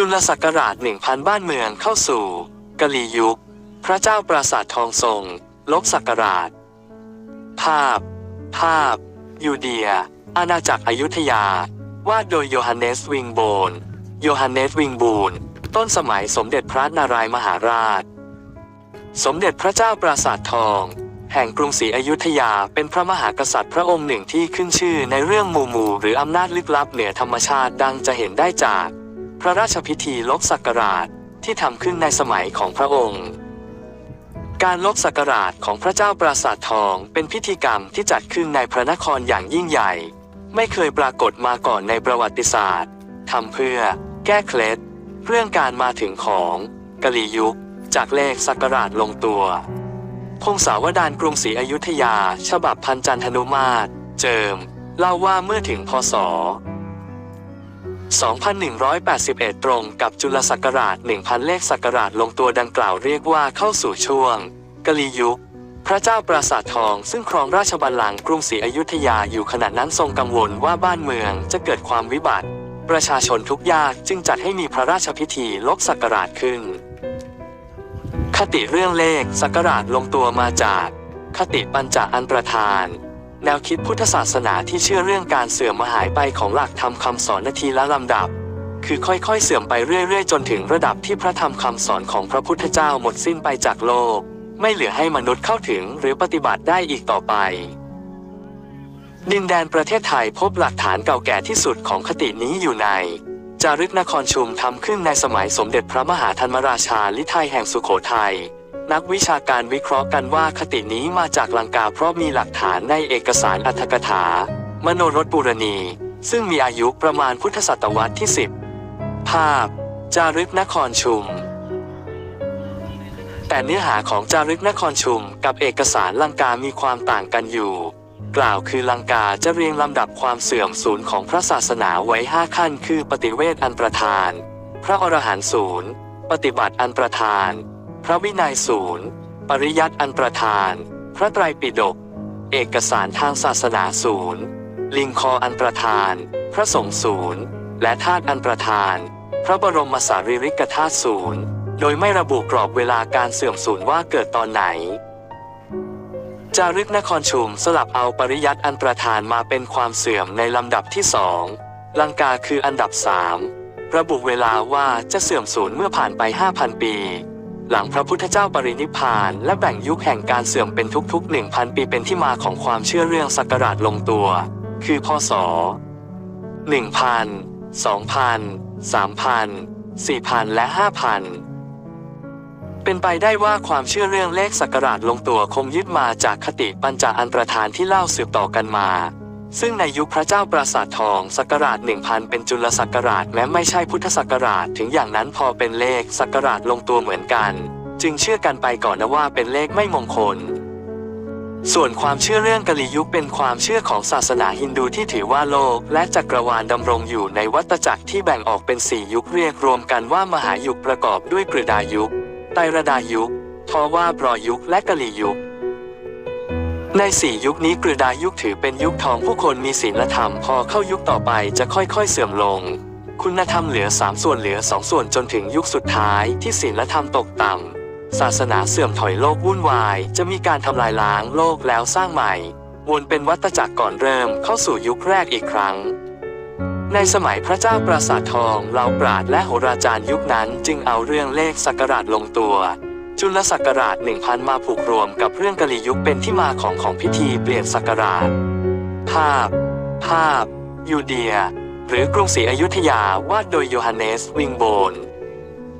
จุลศักราช 1000 บ้านเมืองเข้าสู่กะลียุค พระเจ้าปราสาททองทรง ลบศักราช ภาพ ภาพ ยูเดีย อาณาจักรอยุธยา วาดโดยโยฮันเนสวิงโบน โยฮันเนสวิงบูน ต้นสมัยสมเด็จพระนารายมหาราช สมเด็จพระเจ้าปราสาททอง แห่งกรุงศรีอยุธยาเป็นพระมหากษัตริย์พระองค์หนึ่งที่ขึ้นชื่อในเรื่องมู่มู่หรืออำนาจลึกลับเหนือธรรมชาติดังจะเห็นได้จาก พระราชพิธีลบศักราชที่ทำขึ้นในสมัยของพระองค์ การลบศักราชของพระเจ้าปราสาททองเป็นพิธีกรรมที่จัดขึ้นในพระนครอย่างยิ่งใหญ่ ไม่เคยปรากฏมาก่อนในประวัติศาสตร์ทำเพื่อ แก้เคล็ดเรื่องการมาถึงของกะลียุค จากเลขศักราชลงตัวพงศาวดารกรุงศรีอยุธยา ฉบับพันจันทนุมาตร เจิม เล่าว่าเมื่อถึงพศ 2181 ตรงกับจุลศักราช 1000 เลขศักราชลงตัวดังกล่าวเรียกว่าเข้าสู่ช่วงกลียุค พระเจ้าปราสาททองซึ่งครองราชบัลลังก์กรุงศรีอยุธยาอยู่ขณะนั้นทรงกังวลว่าบ้านเมืองจะเกิดความวิบัติ ประชาชนทุกยากจึงจัดให้มีพระราชพิธีลบศักราชขึ้น คติเรื่องเลขศักราชลงตัวมาจาก คติปัญจอันประธาน แนวคิดพุทธศาสนาที่เชื่อเรื่องการเสื่อมมาหายไปของหลักธรรมคำสอนนาทีละลำดับ คือค่อยๆ เสื่อมไปเรื่อยๆ จนถึงระดับที่พระธรรมคำสอนของพระพุทธเจ้าหมดสิ้นไปจากโลก ไม่เหลือให้มนุษย์เข้าถึงหรือปฏิบัติได้อีกต่อไป ดินแดนประเทศไทยพบหลักฐานเก่าแก่ที่สุดของคตินี้อยู่ในจารึกนครชุมทำขึ้นในสมัยสมเด็จพระมหาธรรมราชาลิไทยแห่งสุโขทัย นักวิชาการวิเคราะห์กันว่าคตินี้มาจากลังกาเพราะมีหลักฐานในเอกสารอัตถกถา มโนรสบุรณี ซึ่งมีอายุประมาณพุทธศตวรรษที่ 10 ภาพ จารึกนครชุม แต่เนื้อหาของจารึกนครชุมกับเอกสารลังกามีความต่างกันอยู่ กล่าวคือลังกาจะเรียงลำดับความเสื่อมศูนย์ของพระศาสนาไว้ห้าขั้น คือปฏิเวทอันประธาน พระอรหันต์ศูนย์ปฏิบัติอันประธาน ระวินัยศูนย์ ปริยัติอันประธาน พระไตรปิฎก เอกสารทางศาสนาศูนย์ ลิงคออันประธาน พระสงฆ์ศูนย์ และธาตุอันประธาน พระบรมสารีริกธาตุศูนย์ โดยไม่ระบุกรอบเวลาการเสื่อมสูญว่าเกิดตอนไหน จารึกนครชุมสลับเอาปริยัติอันประธานมาเป็นความเสื่อมในลำดับที่สองลังกาคืออันดับสามระบุเวลาว่าจะเสื่อมสูญเมื่อผ่านไป 5,000 ปี หลังพระพุทธเจ้าปรินิพาน และแบ่งยุคแห่งการเสื่อมเป็นทุกๆ 1,000 ปีเป็นที่มาของความเชื่อเรื่องศักราชลงตัว คือพศ 1,000 2,000 3,000 4,000 และ 5,000 เป็นไปได้ว่าความเชื่อเรื่องเลขศักราชลงตัวคงยึดมาจากคติปัญจอันตรธานที่เล่าสืบต่อกันมา ซึ่งในยุคพระเจ้าปราสาททองศักราช1000 เป็นจุลศักราชแม้ไม่ใช่พุทธศักราชถึงอย่างนั้นพอเป็นเลขศักราชลงตัวเหมือนกัน จึงเชื่อกันไปก่อนนะว่าเป็นเลขไม่มงคล ส่วนความเชื่อเรื่องกะลียุคเป็นความเชื่อของศาสนาฮินดูที่ถือว่าโลก และจักรวาลดำรงอยู่ในวัฏจักรที่แบ่งออกเป็นสี่ยุคเรียกรวมกันว่ามหายุคประกอบด้วยกฤดายุคไตรดายุคทวาบรอยุคและกะลียุค ในสี่ยุคนี้กฤดายุคถือเป็นยุคทองผู้คนมีศีลธรรมพอเข้ายุคต่อไปจะค่อยๆเสื่อมลง คุณธรรมเหลือสามส่วนเหลือสองส่วนจนถึงยุคสุดท้ายที่ศีลธรรมตกต่ำศาสนาเสื่อมถอยโลกวุ่นวาย จะมีการทำลายล้างโลกแล้วสร้างใหม่ วนเป็นวัฏจักรก่อนเริ่มเข้าสู่ยุคแรกอีกครั้ง ในสมัยพระเจ้าปราสาททองเหล่าปราดและโหราจารย์ยุคนั้นจึงเอาเรื่องเลขศักราชลงตัว จุลศักราช 1000 มาผูกรวมกับเรื่องกะลียุคเป็นที่มาของของพิธีเปลี่ยนศักราช ภาพ ภาพ ยูเดีย หรือกรุงศรีอยุธยาวาดโดยโยฮันเนส วิงโบน